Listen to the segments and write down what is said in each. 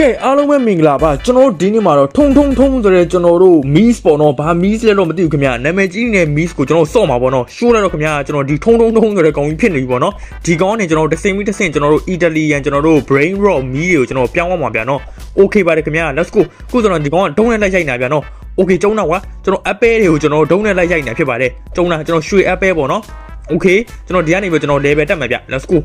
ကဲအားလုံးပဲမင်္ဂလာပါကျွန်တော်တို့ဒီနေ့မှာတော့ထုံထုံထုံဆိုတဲ့ကျွန်တော်တို့ miss ပေါ့နော်ဘာ miss လဲတော့မသိဘူးခင်ဗျာနာမည်ကြီးနေတဲ့ miss ကိုကျွန်တော်စော့မှာပေါ့နော်ရှိုးလိုက်တော့ခင်ဗျာကျွန်တော်ဒီထုံထုံထုံဆိုတဲ့ကောင်ကြီးဖြစ်နေပြီပေါ့နော်ဒီကောင်ကနေကျွန်တော်တစ်စင်ပြီးတစ်စင်ကျွန်တော်တို့ Italian ကျွန်တော်တို့ brain rot me တွေကိုကျွန်တော်ပြောင်းသွားမှာဗျာနော် okay ပါတယ်ခင်ဗျာ let's go ခုဆိုတော့ဒီကောင်ကဒုံးနဲ့လိုက်ရိုက်နေတာဗျာနော် okay ကျုံးတော့ကွာကျွန်တော် apple တွေကိုကျွန်တော်ဒုံးနဲ့လိုက်ရိုက်နေတာဖြစ်ပါတယ်ကျုံးတာကျွန်တော်ရွှေ apple ပေါ့နော် okay ကျွန်တော်ဒီကနေပြီးကျွန်တော် level တက်မှာဗျ let's go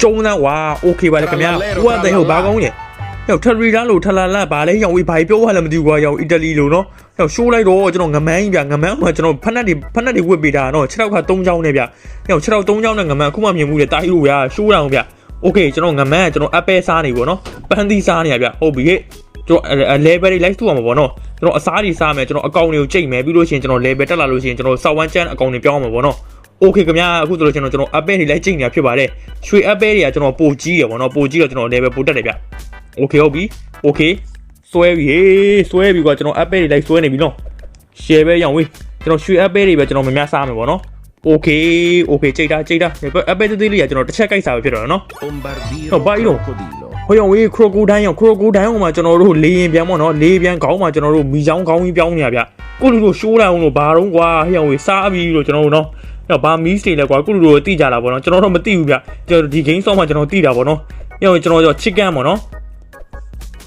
ကျုံးသားဝါ okay ပါတယ်ခင်ဗျာဟိုကတဲ့ဟိုဘာကောင်းလဲ ရောက်ထရီလာလို့ထလာလာဘာလဲရောက်ဝေးဘာပြောရလဲမသိဘူးကွာရောက်အီတလီလို့နော်ရောက်ရှိုးလိုက်တော့ကျွန်တော်ငမန်းကြီးဗျငမန်းမှာကျွန်တော်ဖက်နက်တွေဖက်နက်တွေဝတ်ပေးတာနော်6ထောက်က3ချောင်းနဲ့ဗျရောက်6ထောက်3ချောင်းနဲ့ငမန်းအခုမှမြင်မှုလေတာကြီးလို့ဗျရှိုးတာအောင်ဗျโอเคကျွန်တော်ငမန်းကကျွန်တော်အပယ်စားနေပေါ့နော်ပန်းသီးစားနေရဗျဟုတ်ပြီဟဲ့ကျွန်တော် level တွေ like တူအောင်ပါပေါ့နော်ကျွန်တော်အစားတွေစားမယ်ကျွန်တော်အကောင့်တွေကိုချိန်မယ်ပြီးလို့ရှိရင်ကျွန်တော် level တက်လာလို့ရှိရင်ကျွန်တော်စောက်ဝမ်းချမ်းအကောင့်တွေပြောင်းအောင်ပါပေါ့နော်โอเคခင်ဗျာအခုဆိုလို့ကျွန်တော်ကျွန်တော် app တွေလိုက်ချိန်နေတာဖြစ်ပါတယ်ရွှေ app တွေကကျွန်တော်ပိုကြီးရပါတော့ပိုကြီးတော့ကျွန်တော် level ပိုတက်တယ်ဗျ โอเคဟုတ်ပြီโอเคဆွဲပြီဟေးဆွဲပြီကွာကျွန်တော် app တွေလိုက်ဆွဲနေပြီနော် share ပဲရောင်းဝေးကျွန်တော်ရွှေ app တွေပဲကျွန်တော်မများစားမယ်ပေါ့နော်โอเคโอเคကြိတ်တာကြိတ်တာ app သေးသေးလေးကကျွန်တော်တစ်ချက်ကြိုက်စားပဲဖြစ်တော့နော် Bombardiro No, vai, no. crocodilo. ဟိုရောင်ဝေး crocodile ရောင် crocodile ရောင်မှာကျွန်တော်တို့လေရင်ပြန်ပေါ့နော်လေပြန်ခေါင်းမှာကျွန်တော်တို့မိချောင်းခေါင်းကြီးပြောင်းနေရဗျကိုလူတို့ရှိုးလိုက်အောင်လို့ဘာတော့ကွာဟိုရောင်ဝေးစားပြီးလို့ကျွန်တော်တို့နော်အဲ့ဘာမီးစတွေလဲကွာကိုလူတို့တိကြတာပေါ့နော်ကျွန်တော်တော့မသိဘူးဗျကျွန်တော်ဒီ game ဆော့မှာကျွန်တော်တိတာပေါ့နော်ရောင်ကျွန်တော်ကျွန်တော် chicken ပေါ့နော်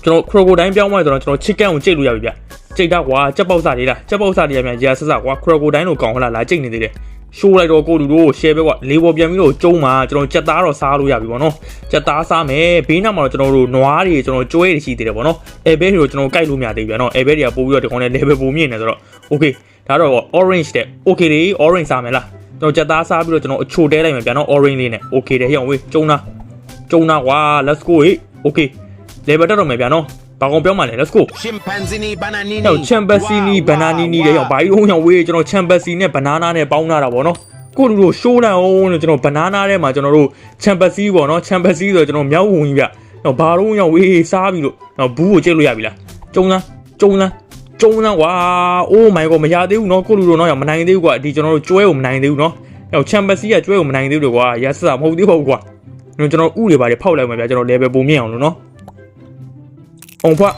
ကျွန်တော် crocodile ပြောင်းသွားဆိုတော့ကျွန်တော် chicken ကိုကြိတ်လို့ရပြီဗျကြိတ်တာကွာကြက်ပေါက်စားလေးလားကြက်ပေါက်စားလေးရမြန်ရာဆဆကွာ crocodile ကိုကောင်းဟလားလာကြိတ်နေသေးတယ်ရှိုးလိုက်တော့ကိုလူတို့ share ပဲကွာလေးပေါ်ပြန်ပြီးတော့ကျုံးမှာကျွန်တော်ကြက်သားတော့စားလို့ရပြီပေါ့နော်ကြက်သားစားမယ်ဘေးနောက်မှာတော့ကျွန်တော်တို့နွားတွေကျွန်တော်ကျွဲတွေရှိသေးတယ်ပေါ့နော်အဲဘဲတွေကိုကျွန်တော်ကြိုက်လို့မရသေးဘူးဗျာနော်အဲဘဲတွေကပို့ပြီးတော့ဒီကောင်နဲ့ level ပိုမြင့်နေဆိုတော့ okay ဒါတော့ orange တဲ့ okay လေ orange စားမယ်လားကျွန်တော်ကြက်သားစားပြီးတော့ကျွန်တော်အချိုတဲလိုက်မယ်ဗျာနော် orange လေးနဲ့ okay တဲ့ဟဲ့အောင်ဝေးကျုံးတာကျုံးတာကွာ let's go ဟေး okay level တက်တော့မယ်ဗျာနော်ဘာကောင်ပြောမှလဲ let's go Scimpanzini bananini. ဟောချမ်ပက်စီနီဘနာနီနီတဲ့ရောက်ဘာကြီးအောင်ရောက်ဝေးကျွန်တော်ချမ်ပက်စီနဲ့ဘနာနာနဲ့ပေါင်းလာတာဗောနော်ကိုလူတို့ရှိုးလိုက်အောင်လို့ကျွန်တော်ဘနာနာထဲမှာကျွန်တော်တို့ချမ်ပက်စီဗောနော်ချမ်ပက်စီဆိုတော့ကျွန်တော်မြောက်ဝင်ကြီးဗျတော့ဘာတော့ရောက်ဝေးစားပြီးလို့တော့ဘူးကိုကျိတ်လို့ရပြီလားကျုံလားကျုံလားကျုံလားဝါအိုးမိုင်ကိုမရသေးဘူးနော်ကိုလူတို့တော့ရောက်မနိုင်သေးဘူးကွာဒီကျွန်တော်တို့ကျွဲကိုမနိုင်သေးဘူးနော်ရောက်ချမ်ပက်စီကကျွဲကိုမနိုင်သေးဘူးလို့ကွာရဆဆမဟုတ်သေးပါဘူးကွာကျွန်တော်ဥတွေပါတယ်ဖောက်လိုက်မှာဗျကျွန်တော် level ပုံမြင့်အောင်လို့နော် အောင်ဖွာ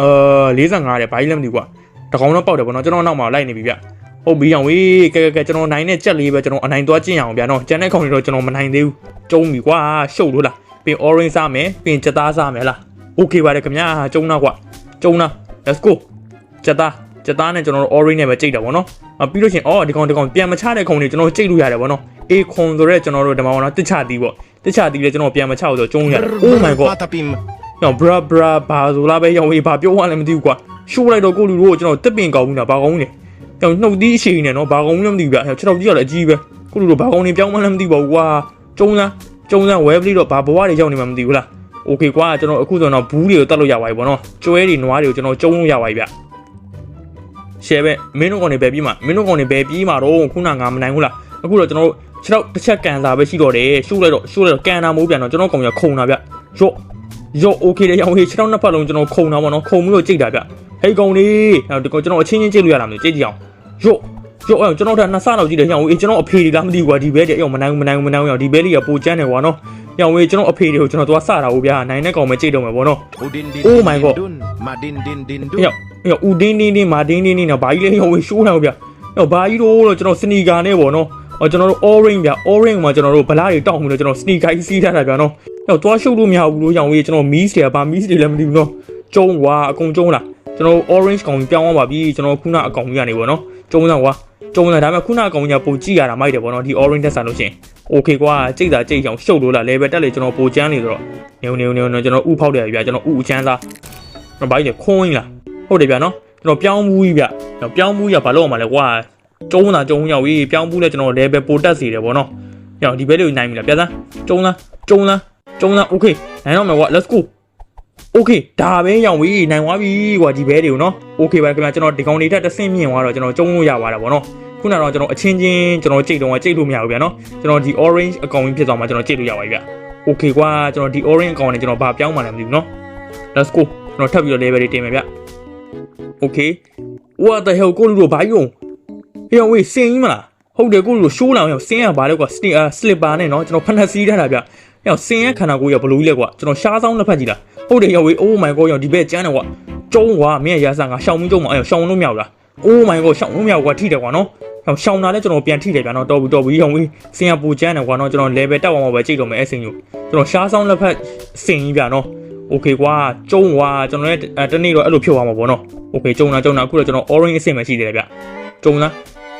အာ45တဲ့ဘာကြီးလဲမသိဘူးကွာတကောင်တော့ပေါက်တယ်ဗောနော်ကျွန်တော်နောက်မှာလိုက်နေပြီဗျဟုတ်ပြီအောင်ဝေးကဲကဲကဲကျွန်တော်နိုင်တဲ့ကြက်လေးပဲကျွန်တော်အနိုင်သွားကျင့်ရအောင်ဗျာနော်ကျန်တဲ့ကောင်တွေတော့ကျွန်တော်မနိုင်သေးဘူးကျုံပြီကွာရှုပ်လို့လားပြင် orange စားမယ်ပြင်ချက်သားစားမယ်လား okay ပါတယ်ခင်ဗျာကျုံနာကွာကျုံနာ let's go ချက်သားချက်သားနဲ့ကျွန်တော်တို့ orange နဲ့ပဲကြိတ်တာဗောနော်အပြီးလို့ရှိရင်အော်ဒီကောင်ဒီကောင်ပြန်မချတဲ့ကောင်တွေကျွန်တော်ကြိတ်လို့ရတယ်ဗောနော် a ခွန်ဆိုရဲကျွန်တော်တို့ဒီမှာဗောနော်တစ်ချတီးဗောတစ်ချတီးလေကျွန်တော်ပြန်မချဘူးဆိုတော့ကျုံရတယ် oh my god Patapim. နော် bra bra ဘာဆိုလားပဲရောင်ဝေးဘာပြောရလဲမသိဘူးကွာရှိုးလိုက်တော့ကိုလူတို့ကိုကျွန်တော်တက်ပင်ကောင်းဘူးလားဘာကောင်းလဲကြောင်နှုတ်သီးအရှိန်နဲ့နော်ဘာကောင်းလဲမသိဘူးဗျခြေထောက်ကြီးကလည်းအကြီးပဲကိုလူတို့ဘာကောင်းနေပြောင်းမှလည်းမသိပါဘူးကွာကျုံးလားကျုံးလားဝဲပလီတော့ဘာဘဝတွေရောက်နေမှမသိဘူးလားโอเคကွာကျွန်တော်အခုဆိုတော့ဘူးတွေကိုတတ်လို့ရပါပြီဗောနော်ကျွဲတွေနွားတွေကိုကျွန်တော်ကျုံလို့ရပါပြီဗျရှယ်ပဲမင်းတို့ကောင်တွေပဲပြီးမှမင်းတို့ကောင်တွေပဲပြီးမှတော့ခုနငါမနိုင်ဘူးလားအခုတော့ကျွန်တော်ခြေထောက်တစ်ချက်ကန်တာပဲရှိတော့တယ်ရှိုးလိုက်တော့ရှိုးလိုက်တော့ကန်တာမိုးပြန်တော့ကျွန်တော်ကောင်ရခုံတာဗျရော့ ရော့ okay တဲ့ရောင်ဟေးခြေထောက်နှစ်ဖက်လုံးကျွန်တော်ခုံတာပေါ့နော်ခုံပြီးတော့ကြိတ်တာဗျဟေးကောင်လေးဒီကောင်ကျွန်တော်အချင်းချင်းကြိတ်လို့ရတာမလို့ကြိတ်ကြည့်အောင်ရော့ရော့အောင်ကျွန်တော်တို့နှစ်ဆလောက်ကြည့်တယ်ရောင်ဟေးကျွန်တော်အဖေတွေလားမသိဘူးကွာဒီဘဲတဲ့ရောင်မနိုင်ဘူးမနိုင်ဘူးမနိုင်ဘူးရောင်ဒီဘဲလေးကပိုကျန်းတယ်ကွာနော်ရောင်ဟေးကျွန်တော်အဖေတွေကိုကျွန်တော်သွားစတာဟုတ်ဗျာနိုင်တဲ့ကောင်ပဲကြိတ်တော့မယ်ပေါ့နော် Udin din. Oh din, my din, God. dun. Ma din din din ဟေး dun. ရောဟေးဦးဒင်းဒင်းဒင်းမာဒင်းဒင်းဒင်းနော်ဘာကြီးလဲရောင်ဟေးရှိုးနေအောင်ဗျရောဘာကြီးတော့လို့ကျွန်တော်စနီကာနဲ့ပေါ့နော် အော်ကျွန်တော်တို့ orange ဗျ orange မှာကျွန်တော်တို့ဗလာတွေတောက်မှုလို့ကျွန်တော် sneaker ကြီးစီးထားတာဗျာနော်။တော့သွားရှုပ်လို့မရဘူးလို့ရောင်ဝေးကျွန်တော် miss တွေကဗာ miss တွေလည်းမသိဘူးနော်။ကျုံဝါအကုန်ကျုံလား။ကျွန်တော် orange ကောင်ပြောင်းသွားပါပြီကျွန်တော်ခုနအကောင်ကြီးကနေပေါ့နော်။ကျုံလားကွာ။ကျုံလားဒါပေမဲ့ခုနအကောင်ကြီးကပုံကြည့်ရတာမိုက်တယ်ပေါ့နော်ဒီ orange တက်ဆန်လို့ရှိရင်။ okay ကွာကြိတ်တာကြိတ်အောင်ရှုပ်လို့လား level တက်လေကျွန်တော်ပိုချမ်းနေဆိုတော့နေနေနေနေကျွန်တော်ဥဖောက်တယ်ဗျာကျွန်တော်ဥအချမ်းသား။ကျွန်တော်ဘာကြီးလဲခွန်းကြီးလား။ဟုတ်တယ်ဗျာနော်။ကျွန်တော်ပြောင်းမှုကြီးဗျ။ကျွန်တော်ပြောင်းမှုကြီးကဘာလို့အောင်မလဲကွာ။ ကျုံတာကျုံရောက်ပြီပြောင်းမှုလဲကျွန်တော် level ပိုတက်စီတယ်ပေါ့နော်။ရောဒီဘဲလေးကိုနိုင်ပြီလားပြသန်းကျုံလားကျုံလားကျုံလား okay နိုင်တော့မယ်ကွာ let's go okay ဒါပဲရောင်ပြီနိုင်သွားပြီကွာဒီဘဲတွေကိုနော် okay ပါခင်ဗျာကျွန်တော်ဒီကောင်တွေထက်တစ်ဆင့်မြင့်သွားတော့ကျွန်တော်ကျုံလို့ရပါတာပေါ့နော်ခုနကတော့ကျွန်တော်အချင်းချင်းကျွန်တော်ကြိတ်တော့ကြိတ်လို့မရဘူးဗျာနော်ကျွန်တော်ဒီ orange အကောင်ကြီးဖြစ်သွားမှကျွန်တော်ကြိတ်လို့ရပါပြီဗျာ okay ကွာကျွန်တော်ဒီ orange အကောင်နဲ့ကျွန်တော်ဘာပြောင်းမှလည်းမသိဘူးနော် let's go ကျွန်တော်ထပ်ပြီးတော့ level တွေတင်မယ်ဗျ okay what the hell ကိုလူတို့ဘာယူ ဟေးဝေးစင်ကြီးမလားဟုတ်တယ်ကိုလူတို့ရှိုးလောင်ရောက်စင်ရပါလေကွာ slipper နဲ့နော်ကျွန်တော်ဖက်နှက်စီးထားတာဗျဟဲ့ဆင်းရဲခန္ဓာကိုယ်ရဘလူးကြီးလဲကွာကျွန်တော်ရှားဆောင်လက်ဖက်ကြီးလားဟုတ်တယ်ရောင်ဝေး oh my god ရောင်ဒီဘက်ကျန်းတယ်ကွာကျုံးကွာမင်းရဲ့ရာစာငါရှောင်းမင်းကျုံးမအဲ့ရှောင်းလို့မရဘူးလား oh my god ရှောင်းလို့မရဘူးကွာထိတယ်ကွာနော်ရောင်ရှောင်းတာလည်းကျွန်တော်ပြန်ထိတယ်ဗျာနော်တော်ပြီတော်ပြီရောင်ဝေးစင်ရပူကျန်းတယ်ကွာနော်ကျွန်တော် level တက်အောင်ပဲကြိတ်တော့မယ်အဲ့စင်ညိုကျွန်တော်ရှားဆောင်လက်ဖက်စင်ကြီးဗျာနော် okay ကွာကျုံးကွာကျွန်တော်လည်းတနေ့တော့အဲ့လိုဖြစ်သွားမှာပေါ့နော် okay ကျုံတာကျုံတာအခုတော့ကျွန်တော် orange အဆင့်ပဲရှိသေးတယ်ဗျကျုံလား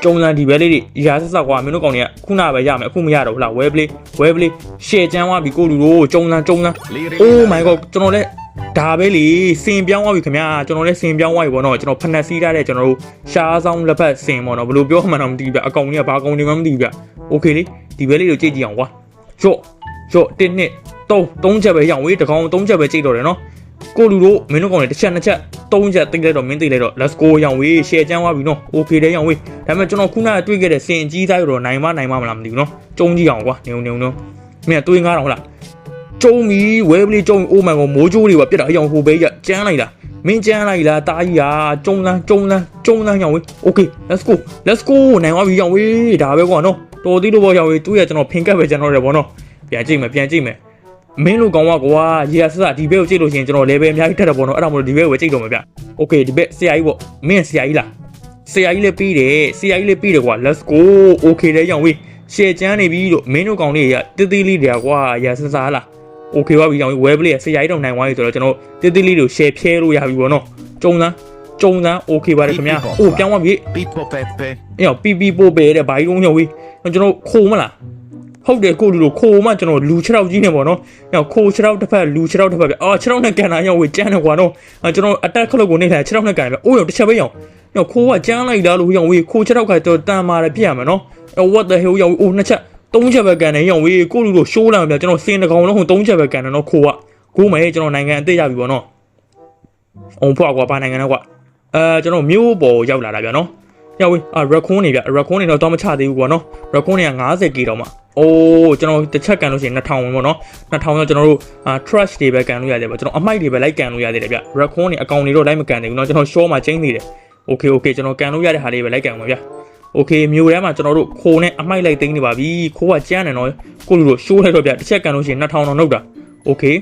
ကျုံလားဒီဘဲလေးတွေရာဆက်ဆက်ကွာမင်းတို့ကောင်တွေကခုနပဲရမယ်အခုမရတော့ဘူးလား web play web play share ချမ်းသွားပြီကိုလူတို့ကျုံလားကျုံလား Liri. oh my god ကျွန်တော်လည်းဒါပဲလေစင်ပြောင်းသွားပြီခင်ဗျာကျွန်တော်လည်းစင်ပြောင်းသွားပြီပေါ့နော်ကျွန်တော်ဖက်နက်စီးထားတဲ့ကျွန်တော်တို့ရှားဆောင်လက်ဖက်စင်ပေါ့နော်ဘယ်လိုပြောမှန်းတော့မသိဘူးဗျအကောင်ကြီးကဘာကောင်တွေမှမသိဘူးဗျ okay လေဒီဘဲလေးကိုကြည့်ကြည့်အောင်ကွာရော့ရော့1နှစ်3 3ချက်ပဲရအောင်ဝေးတကောင်3ချက်ပဲကြည့်တော့တယ်နော် ကိုလူတို့မင်းတို့ကောင်တွေတစ်ချက်နှစ်ချက်3ချက်သိလိုက်တော့မင်းသိလိုက်တော့ let's go ရအောင်ဝေး share ချမ်းသွားပြီနော် okay တယ်ရအောင်ဝေးဒါပေမဲ့ကျွန်တော်ခုနကတွေ့ခဲ့တဲ့စင်အကြီးသားတော့နိုင်မနိုင်မမလားမသိဘူးနော်ကျုံကြည့်အောင်ကွာနေုံနေုံနော်မင်းကတွေး9000ဟုတ်လားကျုံမီဝဲပလီကျုံအိုးမန်ကိုမိုးကြိုးတွေပါပြက်တာအယောင်ဟိုပဲရကျန်းလိုက်လားမင်းကျန်းလိုက်လားတားကြီးဟာကျုံလန်းကျုံလန်းကျုံလန်းရောင်ဝေး okay let's go let's go နိုင်သွားပြီရောင်ဝေးဒါပဲကွာနော်တော်သေးလို့ပေါ့ရောင်ဝေးသူ့ရဲ့ကျွန်တော်ဖင်ကပ်ပဲကျွန်တော်တယ်ပေါ့နော်ပြန်ကြည့်မယ်ပြန်ကြည့်မယ် မင်းလိုကောင်းပါကွာရေရဆဆဒီဘက်ကိုကြိတ်လို့ရှင်ကျွန်တော် level အများကြီးထက်တယ်ပေါ့နော်အဲ့ဒါမို့လို့ဒီဘက်ကိုပဲကြိတ်တော့မှာဗျ Okay ဒီဘက်ဆရာကြီးပေါ့မင်းဆရာကြီးလားဆရာကြီးလည်းပြီးတယ်ဆရာကြီးလည်းပြီးတယ်ကွာ let's go okay လဲရောင်ဝေးရှယ်ချမ်းနေပြီလို့မင်းတို့ကောင်လေးတွေကတိတိလေးတွေကွာရဆဆလား okay ပါပြီရောင်ဝေး web လေးဆရာကြီးတော့နိုင်သွားပြီဆိုတော့ကျွန်တော်တိတိလေးတွေ share ဖြဲလို့ရပြီပေါ့နော်ကြုံသားကြုံသား okay ပါတယ်ခင်ဗျာအိုးပြောင်းသွားပြီ pipo pepe အေး pipo pepe တဲ့ဘာကြီးကုန်းရောင်ဝေးကျွန်တော်ခုံမလား ဟုတ်တယ်ကိုလူလိုခိုးမှကျွန်တော်လူ6ကြီးနေပေါ့နော်။ညခိုး6တစ်ဖက်လူ6တစ်ဖက်ပြအော်6နဲ့ကန်တာရောက်ဝေကျန်းတယ်ကွာနော်။အဲကျွန်တော်အတက်ခလုတ်ကိုနေထိုင်6နဲ့ကန်ပြအိုးရောတစ်ချက်ပဲရောက်။ညခိုးကကျန်းလိုက်တာလို့ရောက်ဝေခိုး6ကတော့တန်မာတယ်ပြရမယ်နော်။အဲ what the hell ရောက်အိုးနှစ်ချက်သုံးချက်ပဲကန်တယ်ရောက်ဝေကိုလူလိုရှိုးလာပြကျွန်တော်စင်တကောင်လုံးဟိုသုံးချက်ပဲကန်တယ်နော်ခိုးကကိုမဲကျွန်တော်နိုင်ငံအသေးရပြီပေါ့နော်။အောင်ဖွာကွာဘာနိုင်ငံလဲကွာ။အဲကျွန်တော်မြို့ပေါ်ရောက်လာတာဗျာနော်။ ရောက်ဝေးအာရက်ခွန်းနေဗျရက်ခွန်းနေတော့တော့မချသေးဘူးပေါ့နော်ရက်ခွန်းနေက 90k တော့မှအိုးကျွန်တော်တစ်ချက်ကန်လို့ရှိရင်2000ဝင်ပေါ့နော်2000တော့ကျွန်တော်တို့အာ trash တွေပဲကန်လို့ရတယ်ပေါ့ကျွန်တော်အမိုက်တွေပဲလိုက်ကန်လို့ရတယ်ဗျရက်ခွန်းနေအကောင်တွေတော့လိုက်မကန်သေးဘူးเนาะကျွန်တော် show မှာချင်းနေတယ် okay okay ကျွန်တော်ကန်လို့ရတဲ့ဟာလေးပဲလိုက်ကန်ပါဗျ okay မြို့ထဲမှာကျွန်တော်တို့ခိုးနဲ့အမိုက်လိုက်သိမ်းနေပါပြီခိုးကကျန်းတယ်နော်ကိုလူတို့ show လိုက်တော့ဗျတစ်ချက်ကန်လို့ရှိရင်2000တော့နှုတ်တာ okay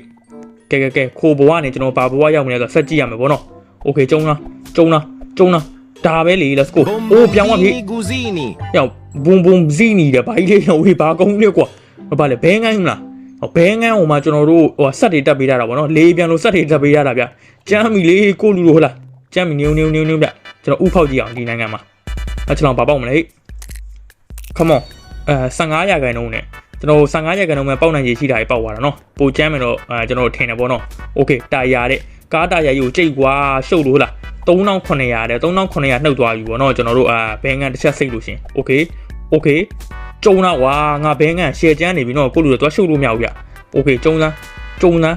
ကဲကဲကဲခိုးဘဝနေကျွန်တော်ဘာဘဝရောက်မလဲဆိုတော့ဆက်ကြည့်ရမယ်ပေါ့နော် okay ကျုံလားကျုံလားကျုံလား ဒါပဲလေ let's go အိုးပြောင်းသွားပြီ Bonnini Gusini. ရောက်ဘုံဘုံဇီနီတယ်ဘာကြီးလေးရောဝေးဘာကုန်းလေးကွာဘာလဲဘဲငန်းလားဟောဘဲငန်းဟိုမှာကျွန်တော်တို့ဟိုဆက်တွေတက်ပေးရတာဗောနော်လေးပြန်လို့ဆက်တွေတက်ပေးရတာဗျကျမ်းမီလေးကိုလူလိုဟုတ်လားကျမ်းမီနေုံနေုံနေုံနေုံဗျကျွန်တော်ဥဖောက်ကြည့်အောင်ဒီနိုင်ငံမှာအချလောင်ပါပေါက်မလဲ come on အဲ15ရာခိုင်နှုန်းနဲ့ကျွန်တော်15ရာခိုင်နှုန်းမှာပေါက်နိုင်ရရှိတာကြီးပေါက်သွားတာနော်ပိုကျမ်းမယ်တော့အဲကျွန်တော်ထင်တယ်ဗောနော် okay တာယာတဲ့ကားတာယာကြီးကိုကြိတ်ကွာရှုပ်လို့ဟုတ်လား 3900တဲ့3900နှုတ်သွားပြီဗောနော်ကျွန်တော်တို့အာဘဲငန်းတစ်ချက်စိတ်လို့ရှင် okay okay ကျုံလာကွာငါဘဲငန်းရှယ်ကျန်းနေပြီနော်ကိုလူတော့သွားရှုပ်လို့မရဘူးဗျ okay ကျုံလာကျုံလာ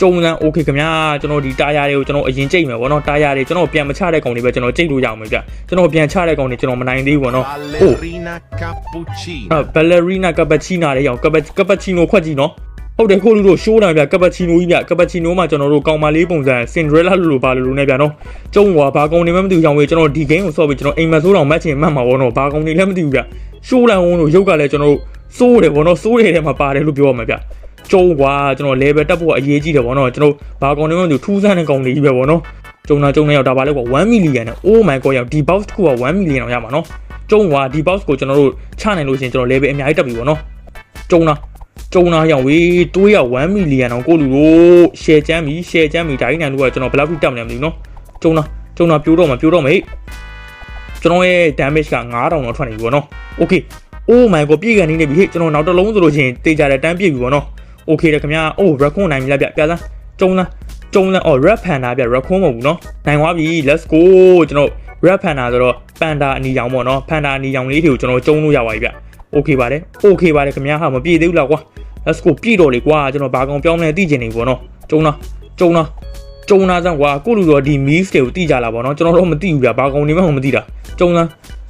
ကျုံလာ okay ခင်ဗျာကျွန်တော်ဒီတာယာတွေကိုကျွန်တော်အရင်ကြိတ်မယ်ဗောနော်တာယာတွေကျွန်တော်ပြန်မချတဲ့ကောင်တွေပဲကျွန်တော်ကြိတ်လို့ရအောင်ပဲဗျကျွန်တော်ပြန်ချတဲ့ကောင်တွေကျွန်တော်မနိုင်သေးဘူးဗောနော် Ballerina Cappuccina. အာဘယ်လရီနာကပချီနာလေးရောင်ကပကပချီနိုခွက်ကြည့်နော် ဟုတ်တယ်ခိုးလူတို့ရှိုးတယ်ဗျကပချီနိုကြီးဗျကပချီနိုမှာကျွန်တော်တို့ကောင်မလေးပုံစံစင်ဒရဲလာလိုလိုပါလိုလိုနဲ့ဗျနော်ကျုံကွာဘာကောင်နေမှမသိဘူးကြောင်ဝေးကျွန်တော်ဒီဂိမ်းကိုဆော့ပြီးကျွန်တော်အိမ်မဆိုးတောင်မတ်ချင်မှတ်မှာဗောနော်ဘာကောင်နေလည်းမသိဘူးဗျရှိုးလန်ဝုန်းတို့ရုပ်ကလည်းကျွန်တော်တို့စိုးတယ်ဗောနော်စိုးတယ်ထဲမှာပါတယ်လို့ပြောရမှာဗျကျုံကွာကျွန်တော် level တက်ဖို့အရေးကြီးတယ်ဗောနော်ကျွန်တော်ဘာကောင်နေမှမသိဘူးထူးဆန်းတဲ့ကောင်လေးကြီးပဲဗောနော်ကျုံနာကျုံနေရောက်ဒါပါလဲကွာ1 million နဲ့ oh my god ရောက်ဒီ box တစ်ခုက1 million အောင်ရမှာနော်ကျုံကွာဒီ box ကိုကျွန်တော်တို့ချနိုင်လို့ရှိရင်ကျွန်တော် level အများကြီးတက်ပြီဗောနော်ကျုံနာ ကျုံနာရောင်ဝေးတိုးရ1မီလီယံအောင်ကိုလူတို့ရှယ်ချမ်းပြီရှယ်ချမ်းပြီဒါကြီးနိုင်လို့ကကျွန်တော်ဘယ်လောက်ထိတက်မလဲမသိဘူးနော်ကျုံနာကျုံနာပြိုးတော့မှာပြိုးတော့မေးကျွန်တော်ရဲ့ damage က9000တော့ထွက်နေပြီပေါ့နော် okay oh my god ပြည့်ကန်နေနေပြီဟေ့ကျွန်တော်နောက်တစ်လုံးဆိုလို့ချင်းတေးကြတဲ့တန်းပြည့်ပြီပေါ့နော် okay တယ်ခင်ဗျာ oh raccoon နိုင်ပြီလားဗျပြသန်းကျုံနာကျုံနာအော် red panda ဗျ raccoon မဟုတ်ဘူးနော်နိုင်သွားပြီ let's go ကျွန်တော် red panda ဆိုတော့ panda အနီရောင်ပေါ့နော် panda အနီရောင်လေးတွေကိုကျွန်တော်ကျုံလို့ရပါပြီဗျ okay ပါတယ် okay ပါတယ်ခင်ဗျာဟာမပြေသေးဘူးလားကွာ let's go ပြေတော့လေကွာကျွန်တော်ဘာကောင်ပြောင်းမလဲသိချင်နေပြီပေါ့နော်ကျုံနာကျုံနာကျုံနာစမ်းကွာကိုလူတော်ဒီ mix တွေကိုသိကြလားပေါ့နော်ကျွန်တော်တော့မသိဘူးဗျဘာကောင်နေမှမသိတာကျုံနာ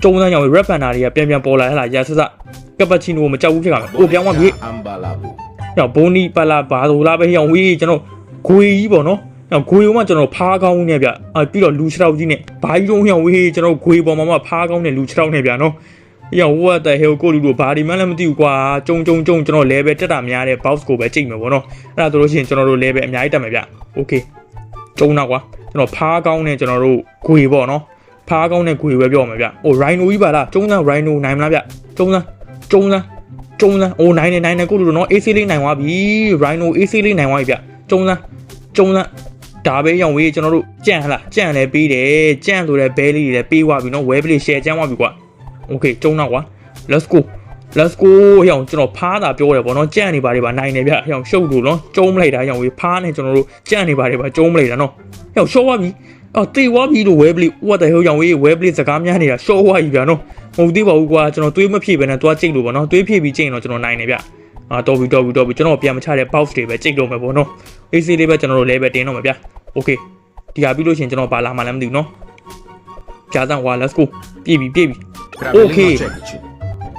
ကျုံနာကြောင့် rap panda တွေကပြန်ပြန်ပေါ်လာဟဲ့လားရာဆဆကပချီနိုမကြောက်ဘူးဖြစ်ခါမယ်အိုပြောင်းသွားပြီ Ambalabu. ညဘိုနီပလာဘာလို့လာပဲဟောင်းဝေးကျွန်တော်ဂွေကြီးပေါ့နော်ညဂွေပေါ်မှာကျွန်တော်ဖားကောင်းနေဗျအပြီးတော့လူ6တောက်ကြီးနဲ့ဘာကြီးလုံးဟောင်းဝေးကျွန်တော်ဂွေပေါ်မှာမှဖားကောင်းနဲ့လူ6တောက်နဲ့ဗျနော် ရော what the hell ကိုလူတို့ဘာဒီမှလည်းမသိဘူးကွာကြုံကြုံကြုံကျွန်တော် level တက်တာများတဲ့ box ကိုပဲကြိတ်မယ်ပေါ့နော်အဲ့ဒါဆိုလို့ရှိရင်ကျွန်တော်တို့ level အများကြီးတက်မယ်ဗျ okay ကြုံတော့ကွာကျွန်တော်ဖားကောင်းနဲ့ကျွန်တော်တို့ဂွေပေါ့နော်ဖားကောင်းနဲ့ဂွေပဲပြောမှာဗျဟို rhino ကြီးပါလားကျုံးစမ်း rhino နိုင်မလားဗျကျုံးစမ်းကျုံးစမ်းကျုံးစမ်းအိုးနိုင်နေနိုင်နေကိုလူတို့နော် AC လေးနိုင်သွားပြီ rhino AC လေးနိုင်သွားပြီဗျကျုံးစမ်းကျုံးစမ်းဒါပဲရောင်ဝေးကျွန်တော်တို့ကြံ့ဟလားကြံ့လည်းပေးတယ်ကြံ့ဆိုတဲ့ဘဲလေးတွေလည်းပေးသွားပြီနော် web လေး share ကြမ်းသွားပြီကွာ okay ကျုံတော့ကွာ let's go let's go ဟောင်ကျွန်တော်ဖားတာပြောတယ်ဗောနော်ကြံ့နေပါတယ်ဗာနိုင်နေဗျဟောင်ရှုပ်လို့နော်ကျုံးမလိုက်တာဟောင်ဝေးဖားနေကျွန်တော်တို့ကြံ့နေပါတယ်ဗာကျုံးမလိုက်တာနော်ဟောင်ရှော့သွားပြီအော်တေသွားပြီလို့ web လေး what the hell ဟောင်ဝေး web လေးစကားများနေတာရှော့သွားပြီဗျာနော်မဟုတ်သေးပါဘူးကွာကျွန်တော်တွေးမဖြည့်ပဲနဲ့သွားကြိတ်လို့ဗောနော်တွေးဖြည့်ပြီးကြိတ်ရင်တော့ကျွန်တော်နိုင်နေဗျအာတော်ပြီတော်ပြီတော်ပြီကျွန်တော်ပြန်မချတဲ့ box တွေပဲကြိတ်လို့မယ်ဗောနော် AC လေးပဲကျွန်တော်တို့ level တင်တော့မှာဗျ okay ဒီဟာပြီးလို့ရှိရင်ကျွန်တော်ဘာလာမှလည်းမသိဘူးနော် 假账花，Let's go，别比别比，OK。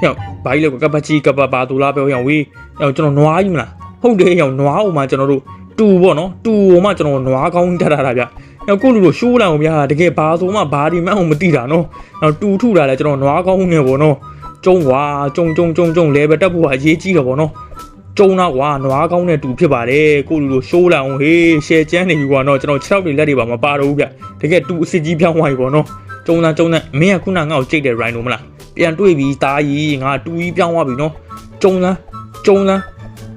ရောင်ဘာကြီးလဲကပချီကပပါဒူလာပြောရောင်ဝေးရောင်ကျွန်တော်နွားကြီးမလားဟုတ်တယ်ရောင်နွားအောင်မှကျွန်တော်တို့တူပေါ့နော်တူအောင်မှကျွန်တော်နွားကောင်းတတ်တာဗျရောင်ကိုလူတို့ရှိုးလာအောင်ဗျာတကယ်ဘာဆိုမှဘာဒီမှအောင်မသိတာနော်ရောင်တူထုတာလဲကျွန်တော်နွားကောင်းနေပေါ့နော်ကျုံွာကျုံကျုံကျုံကျုံလေဘတက်ဖို့အရေးကြီးတယ်ပေါ့နော်ကျုံတော့ကွာနွားကောင်းတဲ့တူဖြစ်ပါတယ်ကိုလူလိုရှိုးလောင်ဟေးရှယ်ကျန်းနေပြီကွာနော်ကျွန်တော်6တွေလက်တွေပါမပါတော့ဘူးဗျတကယ်တူအစ်စ်ကြီးဖြောင်းသွားပြီပေါ့နော် ကျုံသားကျုံသားမင်းကခုနငါ့ကိုကြိတ်တယ်ရိုင်နိုမလား ပြန်တွေ့ပြီတားကြီးငါတူကြီးပြောင်းသွားပြီနော်ကျုံလားကျုံလား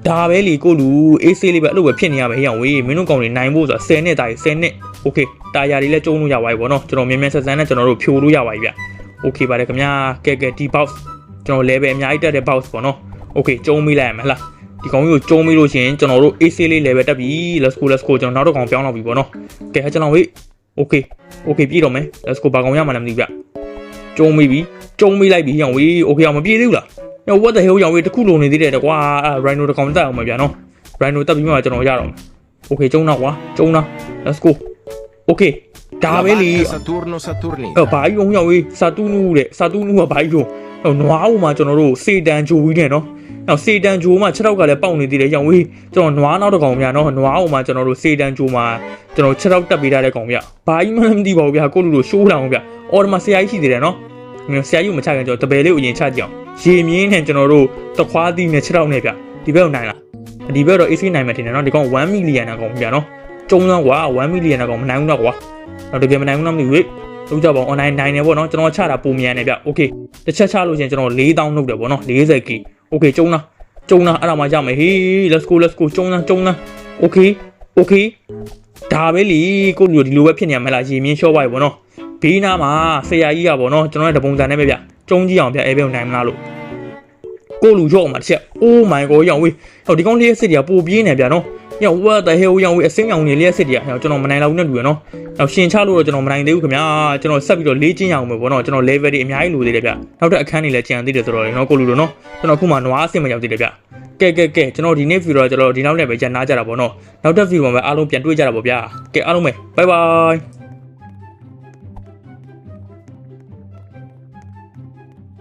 ဒါပဲလေကိုလူအေးဆေးလေးပဲအဲ့လိုပဲဖြစ်နေရပဲဟေ့အောင်ဝေးမင်းတို့ကောင်တွေနိုင်ဖို့ဆိုတာ10နှစ်တာကြီး10နှစ်โอเคတာယာတွေလည်းကျုံလို့ရပါပြီဗောနော်ကျွန်တော်မြင်မြန်ဆက်ဆန်းနဲ့ကျွန်တော်တို့ဖြိုလို့ရပါပြီဗျโอเคပါတယ်ခင်ဗျာကဲကဲဒီ box ကျွန်တော် level အများကြီးတက်တဲ့ box ပေါ့နော်โอเคကျုံမိလိုက်ရမယ်ဟလားဒီကောင်ကြီးကိုကျုံမိလို့ရှရင်ကျွန်တော်တို့ AC လေး level တက်ပြီ let's go let's go ကျွန်တော်နောက်တော့ကောင်ပြောင်းတော့ပြီဗောနော်ကဲကျွန်တော်ဝေး okay okay ပြည့်တော့မယ် let's go ဘာကောင်ရမှလည်းမသိဗျကျုံမိပြီ ကျုံမိလိုက်ပြီဟောင်ဝေးโอเคအောင်မပြေသေးဘူးလားည what the hell ဟောင်ဝေးတစ်ခုလုံးနေသေးတယ်တကွာအဲ rhino တစ်ကောင်တက်အောင်မဗျာနော် rhino တက်ပြီးမှကျွန်တော်ရတော့မယ်โอเคကျုံတော့ကွာကျုံတော့ let's go โอเคဒါ La ပဲလေ barca Saturno Saturnino. အဲဘာကြီးဟောင်ဟောင်ဝေးစာတူးနူးတဲ့စာတူးနူးကဘာကြီးတော့ဟော နွားဟိုမှာကျွန်တော်တို့စေတန်ဂျိုဝီးနဲ့နော်နောက်စေတန်ဂျိုမှာ6တောက်ကလည်းပေါက်နေသေးတယ်ဟောင်ဝေးကျွန်တော်နွားနောက်တစ်ကောင်ဗျာနော်နွားဟိုမှာကျွန်တော်တို့စေတန်ဂျိုမှာကျွန်တော်6တောက်တက်ပေးထားတဲ့ကောင်ဗျဘာကြီးမှမသိပါဘူးဗျာကိုလူလိုရှိုးလာအောင်ဗျအော်ဒီမှာဆရာကြီးရှိသေးတယ်နော်ဆရာကြီးကိုမချခင်ကျွန်တော်တပယ်လေးကိုအရင်ချကြည့်အောင်ရေမြင်းနဲ့ကျွန်တော်တို့တခွားသီးနဲ့6တောက်နဲ့ဗျဒီဘက်ကိုနိုင်လားဒီဘက်တော့ AC နိုင်မယ်ထင်တယ်နော်ဒီကောင်1 million အကောင်ဗျာနော်ကျုံးတော့ကွာ1 million အကောင်မနိုင်ဘူးတော့ကွာတော့တကယ်မနိုင်ဘူးတော့မသိဘူး လေလုံးကြပါအောင် online နိုင်တယ်ပေါ့နော်ကျွန်တော်ချတာပုံမြန်တယ်ဗျ okay တစ်ချက်ချလို့ရှင်ကျွန်တော်4000နှုတ်တယ်ပေါ့နော် 40k okay ကျုံးလားကျုံးလားအဲ့ဒါမှရမယ်ဟေး let's go let's go ကျုံးလားကျုံးလား okay okay ဒါပဲလीကိုလူဒီလိုပဲဖြစ်နေရမလားရေမြင်းရှော့ပါပြီပေါ့နော်ဘေးနားမှာဆရာကြီးကပေါ့နော်ကျွန်တော်ရဲ့တပုံစံနဲ့ပဲဗျကျုံးကြီးအောင်ဗျအဲဘဲကိုနိုင်မလားလို့ကိုလူရော့မှာတစ်ချက် oh my god ရောင်ဝေးဟောဒီကောင်လေးရဲ့စစ်တွေကပိုပြေးနေဗျနော် ရော what the hell ရောင်ဝေးအစင်းရောင်နေလေးရဲ့စစ်တွေကဟောကျွန်တော်မနိုင်လောက်နဲ့လူရနော်နောက်ရှင်ချလို့တော့ကျွန်တော်မနိုင်သေးဘူးခင်ဗျာကျွန်တော်ဆက်ပြီးတော့လေ့ကျင့်ရအောင်ပဲပေါ့နော်ကျွန်တော် level တွေအများကြီးလိုသေးတယ်ဗျနောက်ထပ်အခန်းတွေလည်းကြံသေးတယ်ဆိုတော့လေနော်ကိုလူတို့နော်ကျွန်တော်ခုမှနွားအဆင့်မရောက်သေးတယ်ဗျကဲကဲကဲကျွန်တော်ဒီနေ့ view တော့ကျွန်တော်ဒီနောက်နဲ့ပဲကြံနာကြတာပေါ့နော်နောက်ထပ် view မှာပဲအားလုံးပြန်တွေ့ကြတာပေါ့ဗျာကဲအားလုံးပဲ bye bye